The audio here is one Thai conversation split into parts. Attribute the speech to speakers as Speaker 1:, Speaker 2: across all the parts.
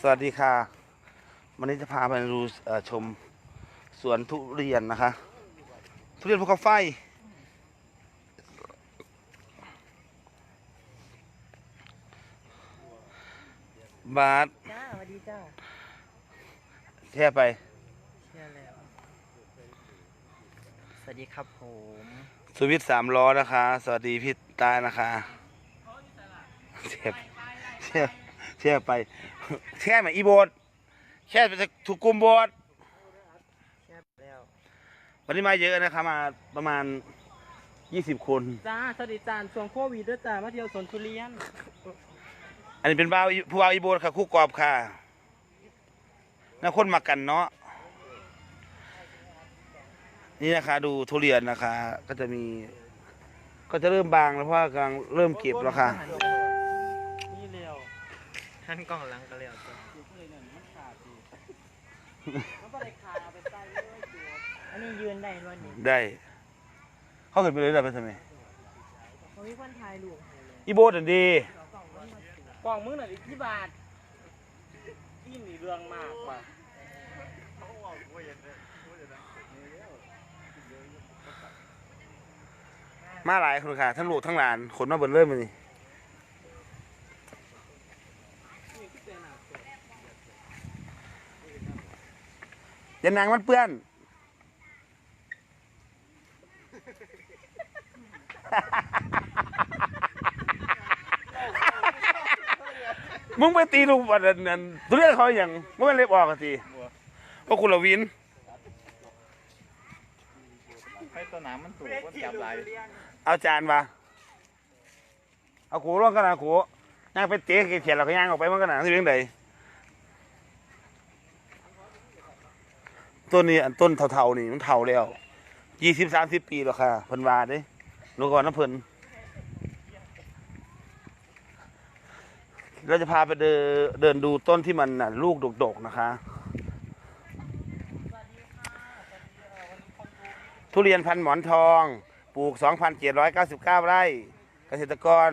Speaker 1: สวัสดีค่ะ วันนี้จะพาไปดูเอ่อชมสวนทุเรียนนะคะ ทุเรียนภูเขาไฟ บาท
Speaker 2: จ้าสวัสดีจ้า
Speaker 1: แช่ไป
Speaker 2: เชื่อแล้ว สวัสดีครับผม
Speaker 1: สวิตสามล้อนะคะ สวัสดีพี่ตานะคะแช่แช่แช่ไป แช่ไหมอีโบดแช่ไปถูกกลุ่มโบด
Speaker 2: เชื่อแล้ว
Speaker 1: วันนี้มาเยอะนะครับมาประมาณยี่สิบคน
Speaker 2: จ้าสวัสดีจ้าช่วงโควิดด้วยจ้ามาเที่ยวสวนทุเรียน
Speaker 1: อันนี้เป็นบ่าวอีผู้บ่าวอีโบดค่ะคู่กรอบค่ะน่าคนมากันเนาะนี่นะคะ ดูทุเรียนนะคะ ก็จะมี ก็จะเริ่มบางแล้วเพราะว่ากำลังเริ่มเก็บแล้วค่ะ
Speaker 2: นี่เร็วท่านกล่องหลัง ก็เร็วจ้าอันนี้ยืนได้วันนี้
Speaker 1: ได้ เขาเห็นไปเลยได้ไปทำไม
Speaker 2: เขามีคนถ่ายรูปให้เลย
Speaker 1: อีโบดอันดี
Speaker 2: กล่องมึงหน่อยดิที่บาทที่มีเรื่องมากว่ะ
Speaker 1: มาหลายคนค่ะทั้งลูกทั้งหลานขนมาเบิดเริ่มเลย อย่านางมันเปื้อน มึงไปตีลูกอันนั้นอันทุเรียนเขาอย่างมึงไม่เล็บออกกันสิเพราะคุณละวิน
Speaker 3: ให้ตัวน้ำมันสูงก็จับหลาย
Speaker 1: เอาจานมาเอาขูร่วงกันนะขูย่างไปเตะเขียนเราก็ย่างออกไปมันกันนะที่เรื่องใด ต้นนี้อันต้นเถาๆนี่มันเถาแล้วยี่สิบสามสิบปีแล้วค่ะเพิ่นว่าเด้รู้ก่อนนะเพิ่นเราจะพาไปเดินเดินดูต้นที่มันน่ะ ลูกดกๆนะคะ ทุเรียนพันหมอนทอง ปลูก 2,799 ไร่ เกษตรกร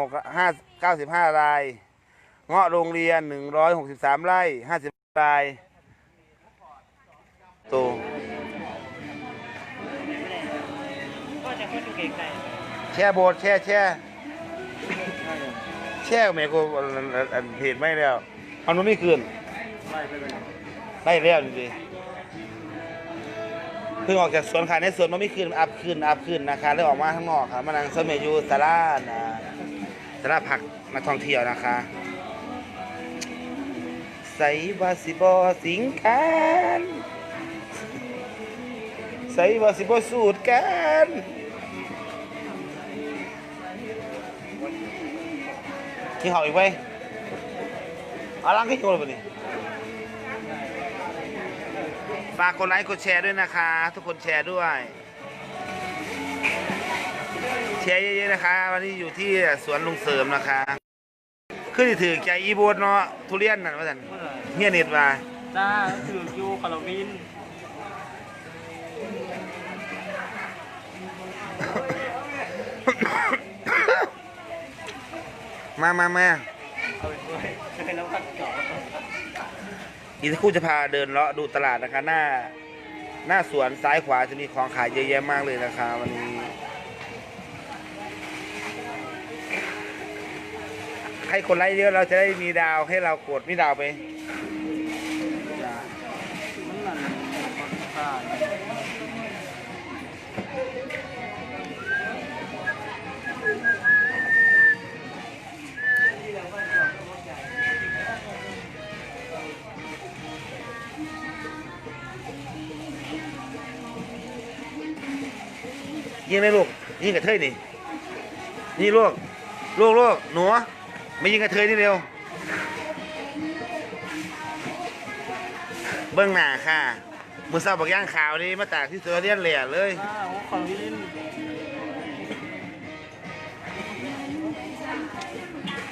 Speaker 1: 256 95 ราย เงาะโรงเรียน 163 ไร่ 50 ราย โตแช่โบสแช่แช่แช่แม่กูอันอันอันเพจไม่แล้วเอามันไม่คืนไล่แล้วจริงๆเพิ่งออกจากสวนค่ะในสวนมันไม่คืนอัพคืนอัพคืนนะคะเลยออกมาข้างนอกค่ะมานั่งสมัยอยู่สารานะสาราพักนักท่องเที่ยวนะคะใส่บาสิบอสิงกัน ใส่บาสิบสูตรกันกินข้าอีกไหมอาลังขึ้นโยนไปนี่ฝากกดไลค์กดแชร์ด้วยนะคะ ทุกคนแชร์ด้วย แชร์เยอะๆนะคะ วันนี้อยู่ที่สวนลุงเสริมนะคะขึ้นถือใจอีโบดเนาะทุเรียนนั่นว่าสันเฮียเน็ตมา
Speaker 2: จ้าถือยูคาราวิน
Speaker 1: มามามา
Speaker 2: อี
Speaker 1: กสักครู่จะพาเดินเลาะดูตลาดนะคะ หน้า หน้าสวนซ้ายขวาจะมีของขายเยอะแยะมากเลยนะคะวันนี้ ให้คนไลค์เยอะเราจะได้มีดาวให้เรากดมีดาวไป
Speaker 2: ยิ
Speaker 1: งเลยลูกยิงกระเทยนี่นี่ลูกลูกลูกหนูไม่ยิงกระเทยนี่เร็ว เบื้องหน้าค่ะมือเศร้าบอกย่างขาวนี่มาตากที่เซอร์เรียนเหล่เลย
Speaker 2: จ้าโอ้คาราวิน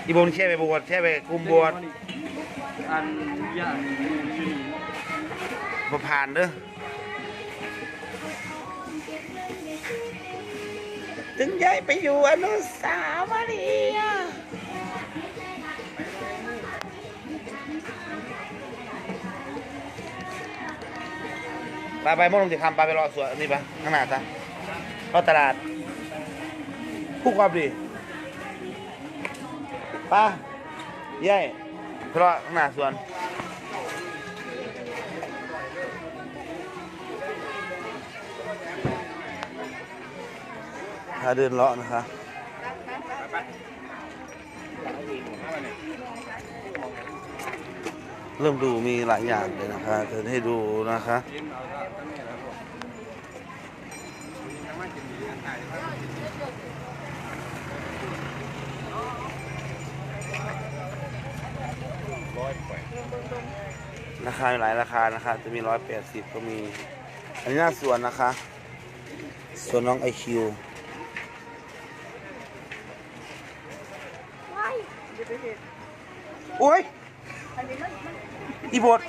Speaker 1: อีโบนแช่ไปบวชแช่ไปกุมบวช
Speaker 2: อันยาก
Speaker 1: มาผ่านเด้อ ถึงย้ายไปอยู่อนุสาวรีย์ไปไปมองลงสิคำไปไปรอสวนนี่ปะข้างหน้าซะรอตลาดผู้ความดีไป้าเย้ไปรอข้างหน้าสวน พาเดินเลาะนะคะเริ่มดูมีหลายอย่างเลยนะคะเดินให้ดูนะคะราคามีหลายราคานะคะ จะมีร้อยแปดสิบก็มี อันนี้หน้าสวนนะคะ สวนน้องไอคิว โอ้ยอีบด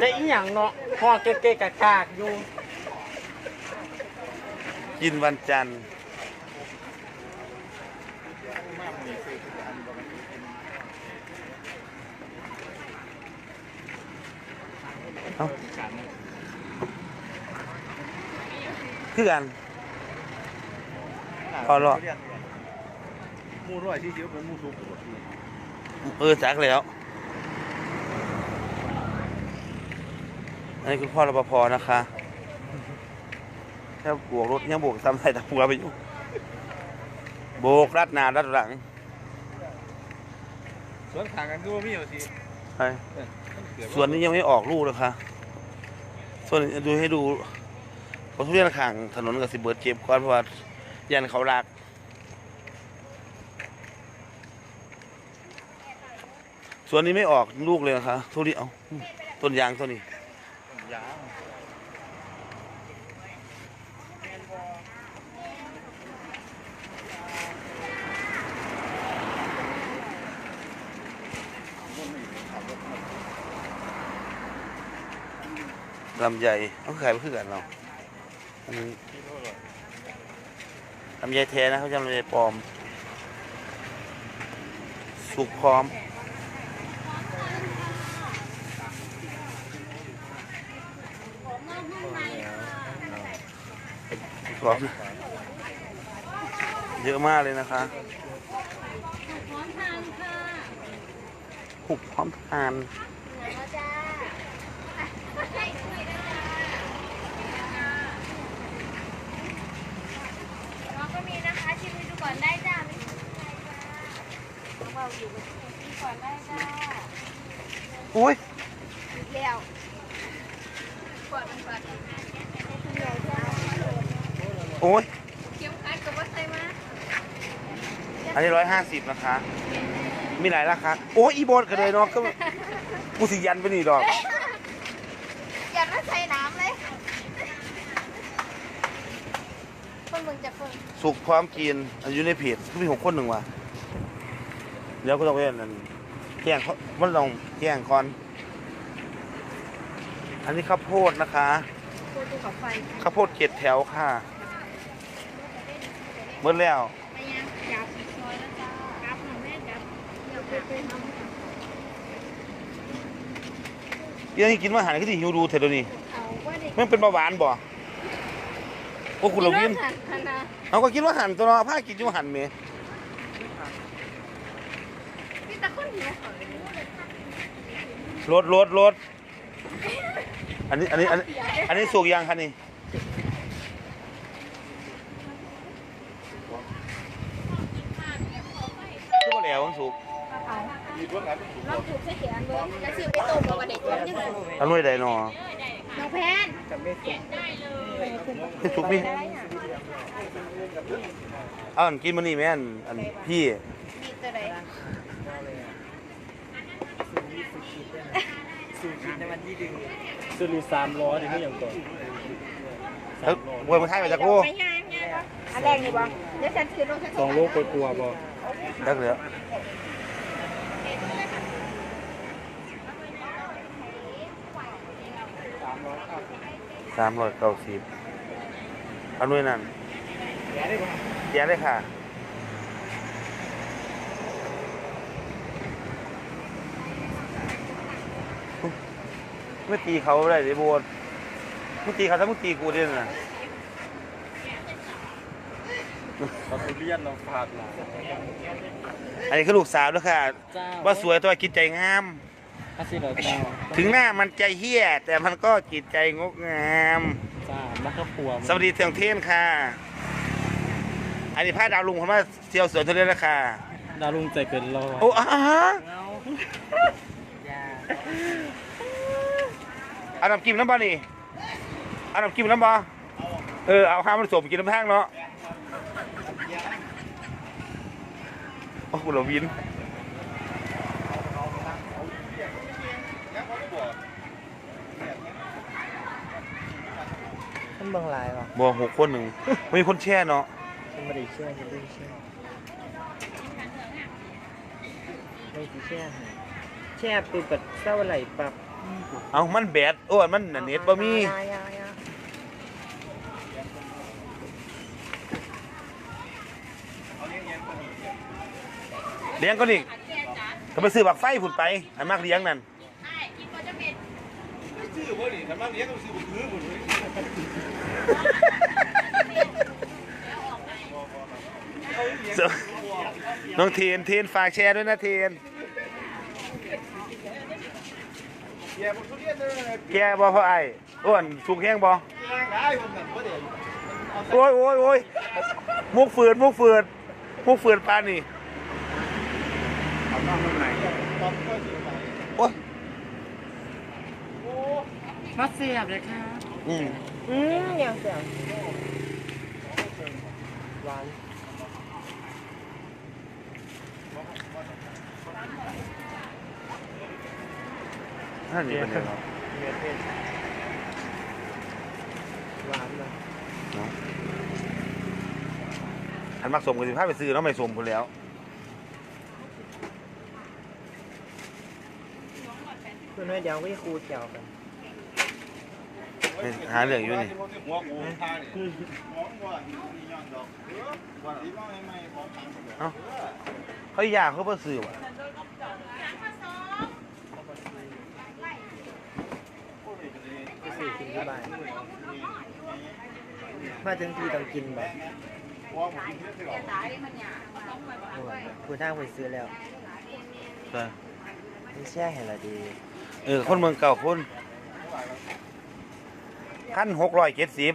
Speaker 2: ได้อีหยังเนาะพอเก๊กๆกากๆอยู่
Speaker 1: กินวันจันทร์เอ้าคือกันพอหรอ
Speaker 3: มูร้อยที่เดียวเป็นมูสุก
Speaker 1: เออจักแล้ว อันนี้คุณพ่อรปภนะคะถ้าบวกรถยังบวกซ้ำใส่ตะปัวไปอยู่โบกรัดหน้ารัดหลัง
Speaker 3: สวนขางกันก็มีอยู่สิ
Speaker 1: ไปส่วนนี้ยังไม่ออกลูกเลยค่ะส่วนนี้ดูให้ดูเพราะทุเรียนข้างถนนกับสิเบิร์ดเจ็บก่อนเพราะว่ายันเขาลาก วนนี้ไม่ออกลูกเลยนะคะทุเรียนเอาต้นยางต้นนี้
Speaker 3: ยาว
Speaker 1: ลำใหญ่เขาขายไปคือกันเราอันนี้ลำไยแท้นะเขาจะลำไยปลอม สุกพร้อม ร้อมนะเยอะมากเลยนะคะ
Speaker 4: พร้อมทานค่ะ
Speaker 1: หุบพร้อมทาน
Speaker 4: เหนื่อย
Speaker 1: อ้ย
Speaker 4: เข็มขัดกับว่าใส่มา
Speaker 1: อันนี้ร้อยห้าสิบนะคะ มีหลายราคา โอ้ยอีโบนกันเลยเนาะก็กูสิยันไปนี่ดอก
Speaker 4: อย่ามาใส่น้ำเลยคนมึงจะคน
Speaker 1: สุกพร้อมกินอายุในเพจก็มีหกคนหนึ่งว่ะเดี๋ยวก็ต้องเว้นนั่นแจ้งเขามันต้องแจ้งก่อน อันนี้ข้าวโพดนะคะ
Speaker 4: โคตรภูเขาไฟ
Speaker 1: ข้าวโพดเจ็ดแถวค่ะ เมื่อแล้ว
Speaker 4: ไปยังจับซอยแล้วจ้าจับหน่อยแม่จับเดี๋ยวไปเป็นน้ำ
Speaker 1: ยังกินมาหารก็ที่หิวดูเถอะเดี๋ยวนี้
Speaker 4: เอาว่าเด็ก
Speaker 1: มันเป็นเบาหวานบ่พวกคุณเราวิน
Speaker 4: หันหันนะ
Speaker 1: เอาก็กินว่าหันตัวเนาะผ้ากินอยู่หันเม
Speaker 4: พี่ตะคนเหี้ย
Speaker 1: รถรถรถอันนี้อันนี้อันนี้อันนี้สุกยังคะนี่ทุกแล้ว มันสุก
Speaker 4: น้องถูกใส่เขียนเบิ้งจะซื้อไปต้มกับเด็กคนนี้เลย
Speaker 1: อันนู้นใดหนอ
Speaker 4: น้องแพน
Speaker 1: ที่สุกนี่เอาอันกินมันนี่แม่นอันพี่
Speaker 4: มีตัวใด
Speaker 2: สุริสามล้อที่นี่อย่างก่อน
Speaker 1: เฮ้ยเว้ยมันท้ายไปจากกู
Speaker 4: ไปย่างย่างวะอันแรกนี่บ้างเดี๋ยวฉันถือลงฉัน
Speaker 2: สองโลกกลัวๆบ่
Speaker 1: ดักเหลือ สามร้อยเก้าสิบเอาหน่วยนั่นแย่เลยค่ะไม่ตีเขาไม่ได้เลยโบนไม่ตีเขาถ้ามึงตีกูด้วยนะ
Speaker 2: เราไปเรียนเราฝากหลาน
Speaker 1: อันนี้คือลูกสาวแล้วค่ะ
Speaker 2: เจ้า
Speaker 1: ว่าสวยตัวกิจใจงาม
Speaker 2: อาสิเราเจ้า
Speaker 1: ถึงหน้ามันใจเฮี้ย แต่มันก็จิตใจงดงาม
Speaker 2: จ้าแล้วก็ปัว
Speaker 1: สวัสดีเสียงเทนค่ะ อันนี้พาดาวลุงคนว่าเที่ยวสวนทุเรียนแล้วค่ะ
Speaker 2: ดาวลุงใจเกินร้อย
Speaker 1: โอ้อาฮะ
Speaker 2: เอาอย่า
Speaker 1: เอาน้ำกิมน้ำบ่นี่เอาน้ำกิมน้ำบ่เออเอาห้ามันสมกินน้ำแห้งเนาะ โอ้โหเราวิน
Speaker 2: ท่านบางลายว่ะ
Speaker 1: บอหกคนหนึ่งไม่มีคนแช่เนาะ
Speaker 2: ฉันไม่ได้เชื่อฉันไม่ได้เชื่อไม่ได้เชื่อแช่ปืนกับเศร้าไหลปรับ
Speaker 1: เอามันแบดโอ้ยมันน่ะเน็ตบ่มี
Speaker 2: ยายายา
Speaker 1: เลี้ยงก็นี่ก็ไปซื้อบักไฟผุดไปอันมากเลี้ยงนั่น
Speaker 4: ใช่กินก็จะเป็น
Speaker 3: ซื้อบ่ดิถ้ามาเลี้ยงต้องซื้อบ่คือบ่เลย
Speaker 1: น้องเทียนเทียนฝากแชร์ด้วยนะเที
Speaker 3: ยน
Speaker 1: แกบอพ่อไอ้อ้วนถูกแห้งบอ
Speaker 3: แย่ได้ผมนั่นบ่ได้
Speaker 1: โอ้ยโอ้ยโอ้ยมุกฝืนมุกฝืนมุกฝืนปานนี่
Speaker 3: เอาน้องมันไหนตอนก็สิไป
Speaker 1: โอ้ย
Speaker 2: มาเสียบเลยค่ะ
Speaker 1: อืม
Speaker 2: อืมยังเสียบหวาน
Speaker 1: นั่นนี่เป็นยังไง
Speaker 2: เนื้อเพชรหวานเลย
Speaker 1: อันมักสมกับสิพาไปซื้อแล้วไม่สมคนแล้ว
Speaker 2: เพื่อนให้เดี๋ยววิคูเกี่ยวกัน
Speaker 1: นี่หาเรื่องอยู่นี่
Speaker 3: หัวกูทานี่หัวกูมีย้อนดอกเออว่าสิว่าใหม่ๆของทางเด้อ
Speaker 1: เขาอยากเขาเพื่อซื้อว่ะ
Speaker 2: ไปสี่ถึงที่บ้านมาถึงที่ต้องกินแบบ
Speaker 3: หัวผมกินเยอะที่หรอ
Speaker 2: คุณทางไปซื้อแล้ว
Speaker 1: ใช่
Speaker 2: นี่แช่เห็นละดี
Speaker 1: เออ คนเมืองเก่าคนขั้นหกร้อยเจ็ดสิบ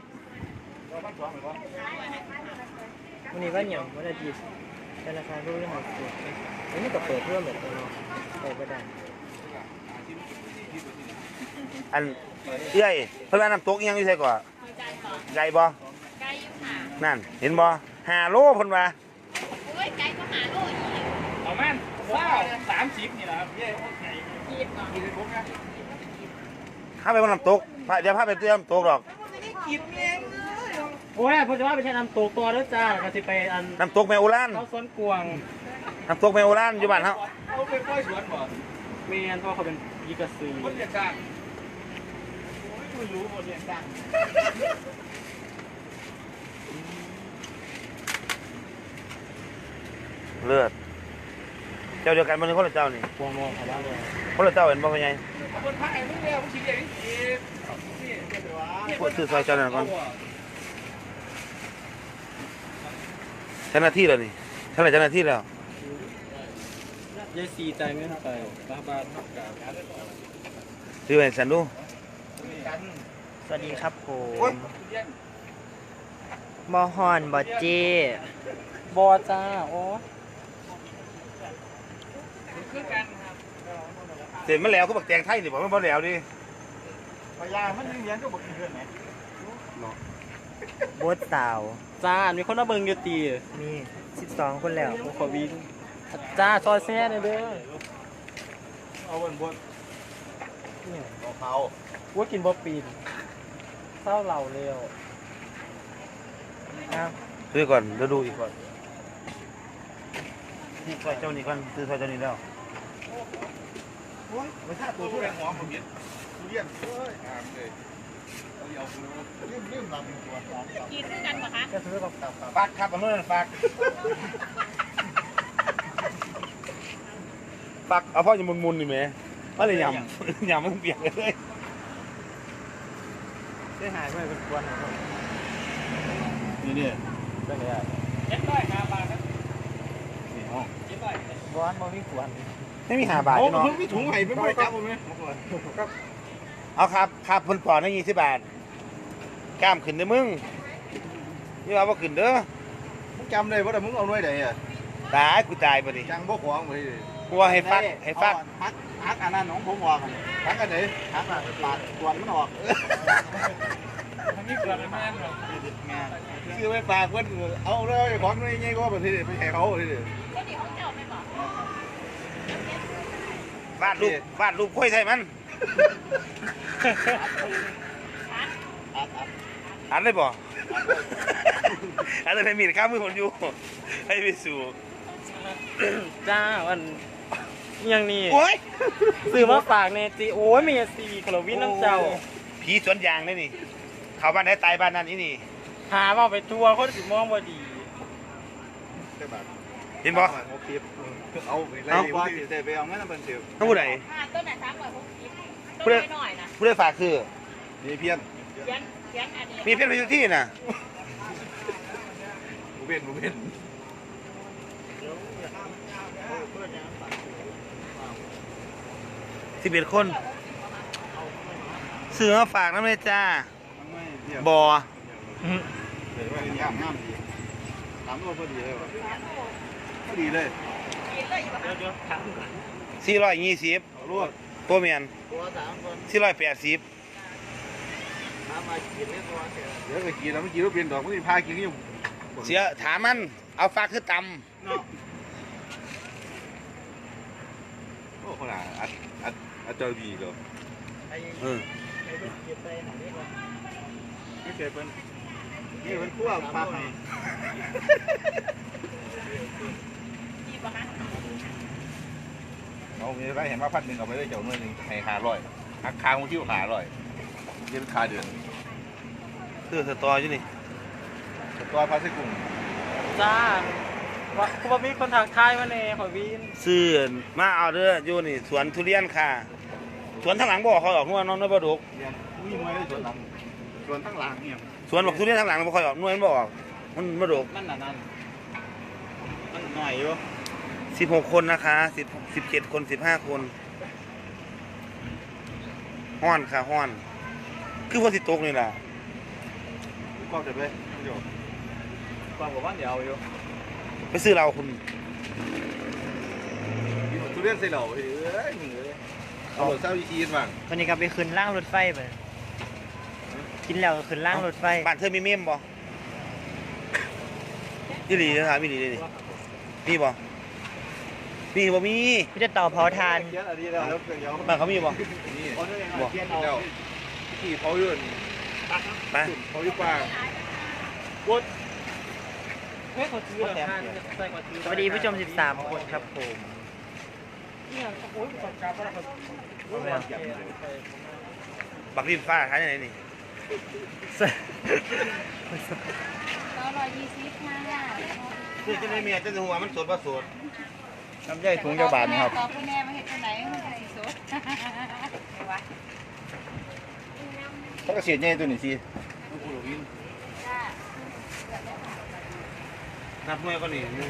Speaker 2: วันนี้วันหยังวันอาทิตย์ธนาคารรู้เรื่องหมดสุดอันนี้ก็เปิดเพิ่มแบบตัวน้องไปก็ได้
Speaker 1: อันเอ้ยเพิ่นว่าน้ำตกอิหยังอยู่ใส่ก่อนไก่บ่
Speaker 4: ไก่อยู่ค่ะ
Speaker 1: นั่น เห็นบ่ห้าโลเพิ่นว่า
Speaker 4: โอ้ยไก่ก็หาโลอีก
Speaker 3: เอาแม่นว้าว30นี่ล่ะครับเย้
Speaker 4: กินเนาะ
Speaker 3: กินผ มนะ
Speaker 1: พาไปบ่น้ำตกพาเดี๋ยวพาไปเตรียมน้ำตกดอก
Speaker 2: โอ้ยผมจะว่าไปใช้น้ำตกตัวแล้วจ้าก็จะไปอัน
Speaker 1: น้ำตกแมวโอราน
Speaker 2: เข้าสวนกวาง
Speaker 1: น้ำตกแมวโอรานอยู่บ้านเฮา
Speaker 3: เอาไปปล่อยสวนบ่
Speaker 2: เมียนเพราะเขาเป็นยีกระสือ
Speaker 3: คนเรียนสร้างโอ้ยไม่รู้คนเรียนสร้าง
Speaker 1: เลือด เจ้าเดียวกันบ่นี่คนละเจ้านี่
Speaker 2: กวางมองเขาบ้างเลย
Speaker 1: คนละเจ้าเห็นบ่เป็นไง
Speaker 3: คนพายมึงแล้วมึงสิเรียนอีกนี่เรียนไปว่า
Speaker 1: พวกซื้อซอยเจ้านั่นก่อนเจ้าหน้าที่แล้วนี่เท่าไหร่เจ้าหน้าที่แล้ว
Speaker 2: ยายซีใจไม่ไปบ้าบ้าน
Speaker 1: ซื้อไปสันดู
Speaker 2: สวัสดีครับผ
Speaker 1: โอ๊ย
Speaker 2: มบอฮอนบอเจบอจ้า โอ้
Speaker 1: เสร็จมันแล้วก็บักแตงไทยนี่บ่มันบ่แล้วดิ
Speaker 3: พยามันเรียนก็บอกกินเพื่อนไหน
Speaker 2: บดสาวจ้ามีคนมาเบิ่งอยู่ตีมี 12 คนแล้วขอวิ่งจ้าซอยแซ่เนี่ยเด้อ
Speaker 3: เอาบนบนเอาเขา
Speaker 2: ว่ากินบ่ปีนเศร้าเหล่าเร็วอ้าว
Speaker 1: ซื้อก่อนเดี๋ยวดูอีกก่อนนี่ซอยเจ้านี่ก่อนซื้อซอยเจ้านี่แล้ว
Speaker 3: โอ้ย ไม่ใช่ตัวผู้แรงหัวผมเรียนเรียนเฮ้ยอ่านเลยเอาเอาเรื่องเรื่องราวเป็นตัวสอง
Speaker 4: กินด้วยกันปะคะ
Speaker 2: จะซื้อกับ
Speaker 1: ฝากครับอันนั้นฝากฝากเอาพ่อจะมุนๆนี่แหมว่าเลยยำยำมันเปียกเลย
Speaker 2: ได้หายไปเป็นควนน
Speaker 3: นี่นี่
Speaker 2: ได้เลยเจ็ดร้อะ
Speaker 3: นี่ห้องเจ็ด
Speaker 2: ร้อนบ่มีควัน
Speaker 1: ไม่มีหาบาท
Speaker 3: โอ้
Speaker 1: เนาะ
Speaker 3: เพิ่งมีถุงไห้ไม่ไม่จับผมไหม
Speaker 1: เอาครับครับเพิ่นปอนให้ยี่สิบบาทกล้ามขึ้นเด้อมึงนี่ว่าบ่ขึ้นเด้อ
Speaker 3: มึงจำได้ว่าแต่มึงเอาหน่วยไหนอะ
Speaker 1: ตายกูตายบ่ดิ
Speaker 3: จังบ่ขวางเลย
Speaker 1: กูว่าให้ฟักให้ฟัก
Speaker 3: ฮักฮักอันนั้นของผมออกฮักอันไหนฮักอะปาดกวนมันออก
Speaker 2: มันมีควนแม่นครับ
Speaker 3: ซื้อไปฝากเพื่อนเอาเลยของหน่วยไงก็ประเทศไปแข่เขาเลย
Speaker 4: ก็ดีห้องเจ้าไม่บอก
Speaker 1: วาดรูปวาดรูปค่อยใส่มัน
Speaker 3: อัดอัด
Speaker 1: อันเลยบ่อันเลยไม่มีข้ามมือผมอยู่ให้ไปสู่
Speaker 2: จ้าวันอิหยังนี่
Speaker 1: โอ้ย
Speaker 2: ซื้อมาฝากเนจีโอ้ยมีซีคลวินน้ำเจ้า
Speaker 1: ผีสวนยางนี่นี่ เขาบ้านไหนตายบ้านนั้นนี่นี่
Speaker 2: หาว่าไปทัวร์คนสิมองบ่ดี
Speaker 3: ได้บาท
Speaker 1: เห็นบ่
Speaker 3: เอาเปียบเอาไปไล่ว่าสิได้ไปเอาเงินเป็นเสีย
Speaker 1: ต้องผู้ใด
Speaker 4: ห้าต้นไหนสามร้อยหกสิบ
Speaker 1: ผู้ใด
Speaker 4: ต้นน้อยๆนะ
Speaker 1: ผู้ใดฝากคือ
Speaker 3: มีเพี้ยน
Speaker 4: เขียนเขียนอันนี้
Speaker 1: มีเพื่อนไปอยู่ที่น่ะ
Speaker 3: บุเบนบุเบน
Speaker 1: สิบเอ็ดคนเสือมาฝากน้ำเลยจ้า
Speaker 3: ไม่เทียบบ
Speaker 1: อ
Speaker 3: เดี๋ยวว่าย่างงามดีถามว่าพอดีเลยวะ พอดีเลย
Speaker 4: เขียนเลยอยู่
Speaker 2: เดี๋ยวเดี๋ยวถามก่อน
Speaker 1: สี่ร้อยยี่สิบ
Speaker 3: เอาลวด
Speaker 1: ตัวเมียน
Speaker 3: ตัวสามคน
Speaker 1: สี่ร้อยแปดสิบ
Speaker 3: ถามมากินเล่นตัวเดี๋ยวไปกินแล้วเมื่อกี้เราเปลี่ยนดอกมันพากินอยู่
Speaker 1: เสียถามมัน เอาฝากคือต
Speaker 3: เนาะโอ้คนละอัดอัดอัดเจอดีเลย
Speaker 2: ไอ้ำ
Speaker 1: เออ
Speaker 2: ไอ้เก็บไปหานี่ก่อน
Speaker 3: ไม่เคยเป็นนี่เป็นขั้วปลา
Speaker 4: ดีป่ะฮะ
Speaker 3: เอามีได้เห็นว่าพันหนึ่งเอาไปได้เจ้าหน่วยหนึ่งให้หาร้อยหักคางมันคิ้วหาร้อยเดือนคาเดือน
Speaker 1: เสื้อสตออยู่นี่
Speaker 3: ตัวพาสกุ้ง
Speaker 2: จ้าว่าคือว่ามีคนทักทายมาแน่ขอวิน
Speaker 1: เสื้อมาเอาเด้ออยู่นี่สวนทุเรียนค่ะ สวนทางหลังบ่เขาออกนวลน้องน้อยบ่ดก
Speaker 3: เรียนมีมวยได้ส่วนหลังส่วนทั้งหลังเนี่ย
Speaker 1: สวนบอกทุเรียนทางหลังบ่ค่อยออกนวลบ่ออกมันบ่ดก
Speaker 2: นั่นน่ะนั่นมันหน่อยอยู่
Speaker 1: สิบหกคนนะคะสิบสิบเจ็ดคนสิบห้าคนห้อนค่ะห้อน คือว่าสิตกนี่ล่ะ
Speaker 3: ก็จะไปโย
Speaker 2: กวางกับว่าเดี๋ยวเอาอยู่
Speaker 1: ไปซื้อเราคุณ
Speaker 3: ทุเรียนใส่เหล่าเฮ้ยมึงเลยเอาเศร้าอีทีนบ้าง
Speaker 2: วันนี้ก็ไปขึ้นล่างรถไฟไปกินแล้วก็ขึ้นล่างรถไฟ
Speaker 1: บ้านเธอมีเมมบ่ยี่หลีจะถามยี่หลีเลยดิมีบ่ มีบ่มี
Speaker 2: ไม่จะต่อเผาทาน
Speaker 3: เยอะอะไรแล้วเดี๋ยว
Speaker 1: บ้านเขามีบ่
Speaker 3: นี่
Speaker 1: บ่
Speaker 3: เดี๋ยวที่เขาเยื่น
Speaker 1: ไป
Speaker 3: เขาอยู่ป่า
Speaker 2: สวัสดีผู้ชม 13 คนครับผม
Speaker 1: บักดินฟ้าขายยังไงนี่
Speaker 4: แล้วร้อยยี่สิบห้า
Speaker 1: คือจะได้เมียจะหัวมันสดบ่สด
Speaker 3: น้ำใหญ่ถุงยาบาลครับ
Speaker 4: ต่อคุณแม่มาเห็นตัวไหนมันสีสดวะ
Speaker 3: ถ้าเกษตรใหญ่ตัวนี้สิ
Speaker 4: จ้า
Speaker 1: นับหน่วยก็นี่หนึ่ง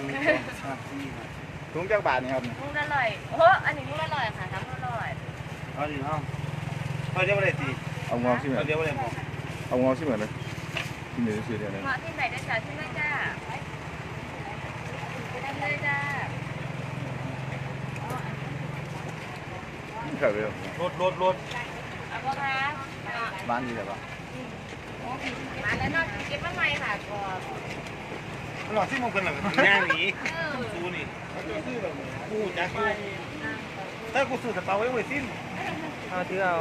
Speaker 3: ถุงจากบาทนี่ครับ
Speaker 4: ลูกละร้อยโอ้อันนี้ลูกละร้อยค่ะทำละร้อย
Speaker 1: เอาดิเอาเอาเดี๋ยวบ่ได้ตี
Speaker 3: เอางอสิเหมือ
Speaker 1: เอา
Speaker 3: น
Speaker 1: เดี๋ยวบ่ได้บ่
Speaker 3: เอางอสิเหมือนเลยที่เหนือสิเดียวเลย
Speaker 4: เหมาะที่ไหนได้จ้าที่ไหนจ้าได้เลยจ้า
Speaker 3: ครับเร็ว
Speaker 1: รถรถรถ
Speaker 4: เอาปะคะ
Speaker 3: บ้านดีแต่ปะ
Speaker 4: มาแล้วเนาะเก็บมาใหม่ค่ะก่อน
Speaker 1: หลอดที่มงคลหลังย่างหนี
Speaker 4: เออ
Speaker 1: กูนี่กูจักกูถ้ากูซื้อกระเป๋าไว้ไว้สิ้น
Speaker 2: เอาถือเอา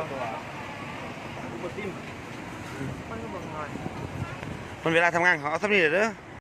Speaker 1: มันเวลาทำงานเขาเอาสักนิดเด้อ